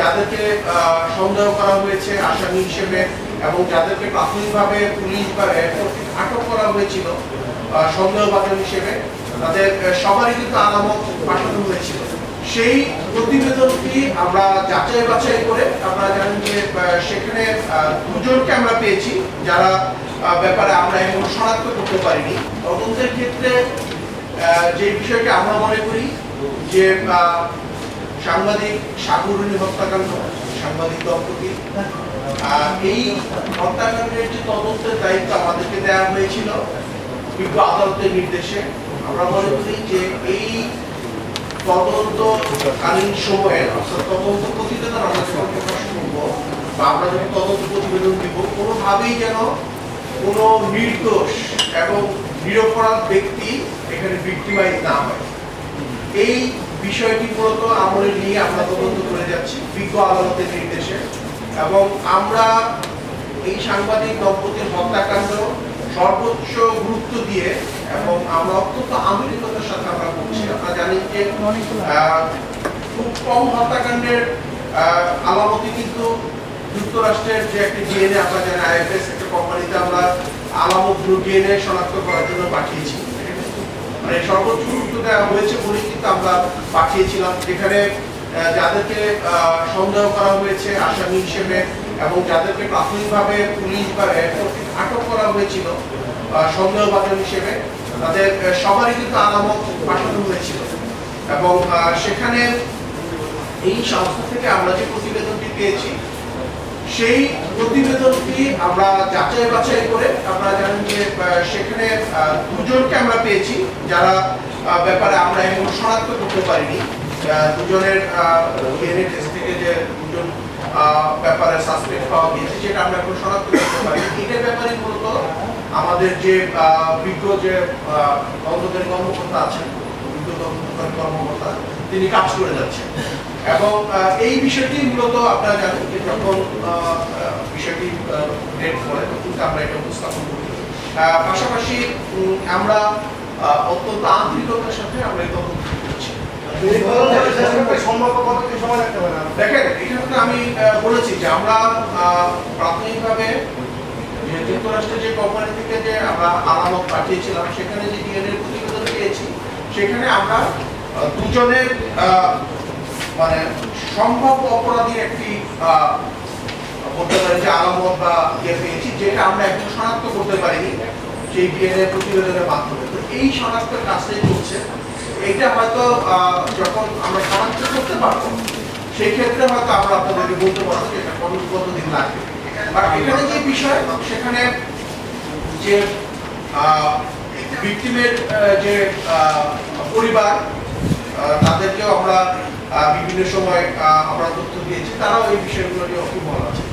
যাদেরকে সন্দেহ করা হয়েছে আসামি হিসেবে এবং যাদেরকে প্রাথমিকভাবে পুলিশ বা আটক করা হয়েছিল সন্দেহভাজন হিসেবে, তাদের সবারই কিন্তু আলামত পাঠানো হয়েছিল। সেই প্রতিবেদনটি আমরা যাচাই বাছাই করে আপনারা জানেন যে সেখানে দুজনকে আমরা পেয়েছি যারা ব্যাপারে আমরা এখন শনাক্ত করতে পারিনি। তদন্তের ক্ষেত্রে যে বিষয়টি আমরা মনে করি যে সাংবাদিক সাগরণী হত্যাকাণ্ড, সাংবাদিক দম্পতি। এই হত্যাকাণ্ডের যে তদন্তের দায়িত্ব আমাদেরকে দেওয়া হয়েছিল, বিজ্ঞ আদালতের নির্দেশে, আমরা মনে করি যে এই তদন্তকালীন সময়ে, অর্থাৎ তদন্ত প্রতিবেদন আমরা যখন প্রকাশ করব বা আমরা যখন তদন্ত প্রতিবেদন দিব, কোনোভাবেই যেন কোনো নির্দোষ এবং নিরপরাধ ব্যক্তি এখানে ভিক্টিমাইজ না হয়। এই বিষয়টি মূলত আমলে নিয়ে আমরা তদন্ত করে যাচ্ছি, বিজ্ঞ আদালতের নির্দেশে। এবং আমরা এই সাংবাদিক দম্পতির হত্যাকাণ্ড সর্বোচ্চ গুরুত্ব দিয়ে এবং আমরা অত্যন্ত আন্তরিকতার সাথে আমরা করছি আপনারা জানেন যে খুব কম হত্যাকাণ্ডের আলামতি কিন্তু যুক্তরাষ্ট্রের যে একটি ডিএনএ আমরা জানি আইএফএস, একটা কোম্পানিতে আমরা আলামতগুলো ডিএনএ শনাক্ত করার জন্য পাঠিয়েছি। মানে সর্বোচ্চ গুরুত্ব দেওয়া হয়েছে কিন্তু আমরা পাঠিয়েছিলাম। যেখানে যাদেরকে সন্দেহ করা হয়েছে, আসামি হিসেবে, এবং যাদেরকে প্রাথমিকভাবে পুলিশ বা আটক করা হয়েছিল সন্দেহভাজন হিসেবে, তাদের সবারই কিন্তু আলামত পাঠানো হয়েছিল। এবং সেখানে এই সংস্থা থেকে আমরা যে প্রতিবেদনটি পেয়েছি, সেই প্রতিবেদনটি আমরা যাচাই বাছাই করে আপনারা জানেন যে সেখানে দুজনকে আমরা পেয়েছি যারা ব্যাপারে আমরা এখন শনাক্ত করতে পারিনি। দুজনের ডিএনএ টেস্ট থেকে যে দুজন ব্যাপারে সাসপেক্ট পাওয়া গিয়েছে সেটা আমরা এখন শনাক্ত করতে পারি এটার ব্যাপারে মূলত আমাদের যে বিজ্ঞ যে আহ, তদন্তকারী কর্মকর্তা আছেন অভিজ্ঞ তদন্তকারী কর্মকর্তা তিনি কাজ করে যাচ্ছেন। এবং এই বিষয়টি মূলত আপনারা জানেন যে যখন বিষয়টি ডেট করে তখন আমরা এটা উপস্থাপন করি পাশাপাশি আমরা অত্যন্ত আন্তরিকতার সাথে আমরা এই তদন্ত করছি। দেখেন এখানে আমি বলেছি যে আমরা প্রাথমিকভাবে যে যুক্তরাষ্ট্রের যে কোম্পানি থেকে যে আমরা আলামত পাঠিয়েছিলাম সেখানে যে ডিএনএ প্রতিবেদন পেয়েছি সেখানে আমরা দুজনের আহ, মানে সম্ভব অপরাধীর একটি আহ, বলতে পারি, যে আলামত বা ইয়ে পেয়েছি, যেটা আমরা শনাক্ত করতে পারিনি, সেই ডিএনএ প্রতিবেদনের মাধ্যমে তো এই শনাক্তের কাজটাই হয়তো যখন আমরা শনাক্ত করতে পারব হয়তো আমরা আপনাদেরকে বলতে পারব যে এটা কত কতদিন লাগবে। আর এখানে যে বিষয়, সেখানে যে যে পরিবার তাদেরকেও আমরা বিভিন্ন সময় আমরা তথ্য দিয়েছি, তারাও এই বিষয়গুলো নিয়ে অকুমল আছে।